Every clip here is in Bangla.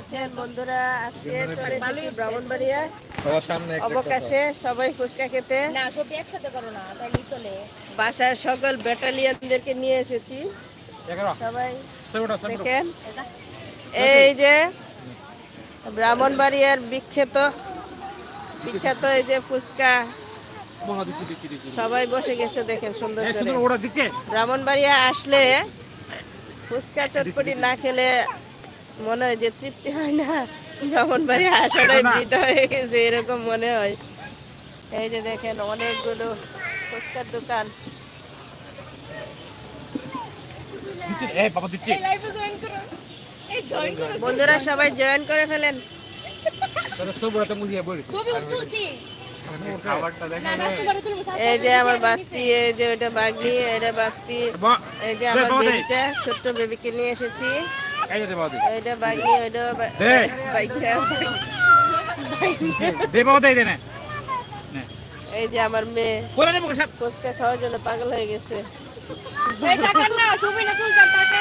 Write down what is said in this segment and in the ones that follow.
আছেন বন্ধুরা আজকে চলে এসেছি ব্রাহ্মণবাড়িয়া। সবার সামনে অবকাশে সবাই ফুচকা খেতে। না সবই একসাথে করো না তাইলে চলে বাসার সকল ব্যাটালিয়নদেরকে নিয়ে এসেছি। সবাই দেখেন। এই যে ব্রাহ্মণবাড়িয়ার বিখ্যাত বিখ্যাত এই যে ফুচকা। সবাই বসে গেছে দেখেন সুন্দর করে। ব্রাহ্মণবাড়িয়া আসলে ফুচকা চটপটি না খেলে মনে হয় যে তৃপ্তি হয় না। ব্রাহ্মণবাড়িয়া আসাটাই বৃত হয়ে গেছে এরকম মনে হয়। এই যে দেখেন অনেকগুলো ফুচকার দোকান। এই বাবা দিকে এই লাইভে জয়েন করো। এই জয়েন করো। বন্ধুরা সবাই জয়েন করে ফেলেন। এই যে আমার বাস্তি এই যে ওটা বাগনি এটা বাস্তি। এই যে আমার বেবিটা ছোট্ট বেবিকে নিয়ে এসেছি। ওইটা বাগনি ওইটা দে। বাইকটা দে বাবা দে দে না। এই যে আমার মেয়ে। করে দেবো সব ফুচকা খাওয়ার জন্য পাগল হয়ে গেছে। এই টাকা না না তুলতাম টাকা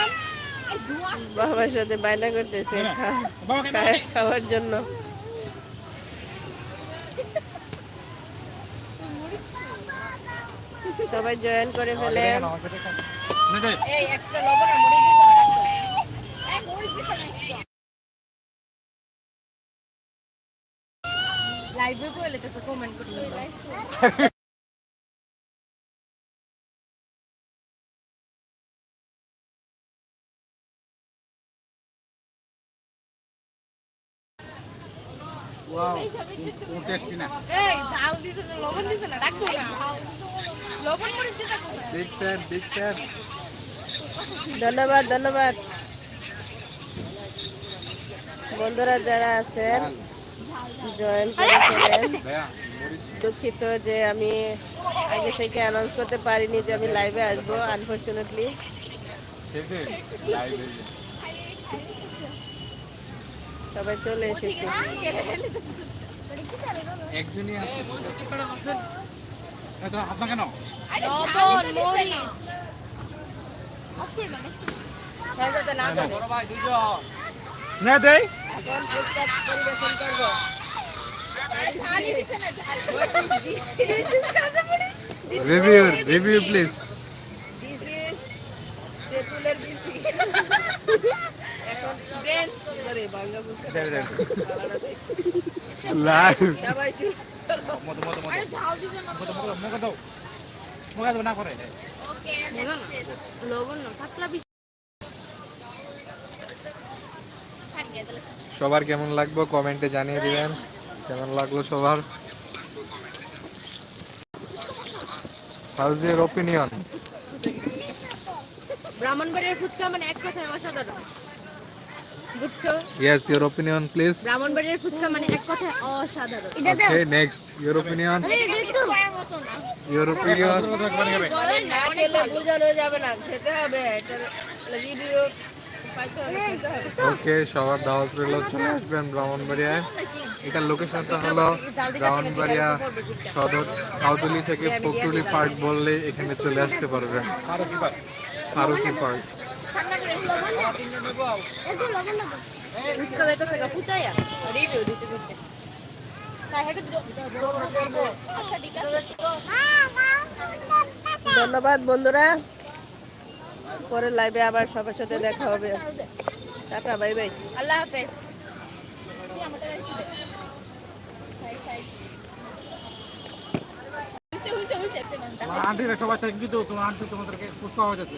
বাবার সাথে বায়না করতেছে খাওয়ার জন্য। সবাই জয়েন করে যাই এই এক্সট্রা লবণ আর মরিচ দিছো না রাখো এই মরিচ দিছো না লাইভে কইলে তো কমেন্ট করতে লাইভ ওয়াও কোন টেস্টি না এই ঝাল দিছো না লবণ দিছো না রাখো না লবণ মরিচ দিছো না বিগ ফ্যান বিগ ফ্যান ধন্যবাদ ধন্যবাদ। বন্ধুরা যারা আছেন জয়েন করে দুঃখিত যে আমি আগে থেকে অ্যানাউন্স করতে পারিনি যে আমি লাইভে আসব আনফর্চুনেটলি সবাই চলে এসেছে। একজনই আছে। আপনার কেন লবণ মরিচ। হ্যাঁ না দুইজন। না দেই। এখন পরিবেশন করব। Review review please this is তেঁতুলের বিচি এখন দেন করে বাংলা ফুচকা লাইভ সবাই শুরু মত মত মত আরে ঝাল দিছো না। মত মত মত দাও মত দাও না করে ওকে লবণ না পাতলা সবার কেমন লাগল কমেন্টে জানিয়ে দিবেন। কেমন লাগল সবার? হাউজ ইয়ার ওপিনিয়ন ব্রাহ্মণবাড়িয়ার ফুচকা মানে এক কথায় অসাধারণ। বুঝছ? ইয়েস ইয়োর ওপিনিয়ন প্লিজ ব্রাহ্মণবাড়িয়ার ফুচকা মানে এক কথায় অসাধারণ। Okay next your opinion your opinion না। খেলে বোঝানো যাবে না খেতে হবে এটার রিভিউ ওকে, সবার দাওয়াত রইল, চলে আসবেন ব্রাহ্মণবাড়িয়ায়। এটার লোকেশনটা হলো ব্রাহ্মণবাড়িয়া সদর, কাউদুলি থেকে ফকরুলি পার্ক বললে এখানে চলে আসতে পারবেন। ফারুকি পার্ক। ধন্যবাদ দিতেছে পরে লাইভে আবার সবার সাথে দেখা হবে। টাটা বাই বাই আল্লাহ হাফেজ। আন্টিরা সবাই থ্যাংক ইউ তো তোমার আন্টি তোমাদেরকে সুস্থ হয়ে যাচ্ছে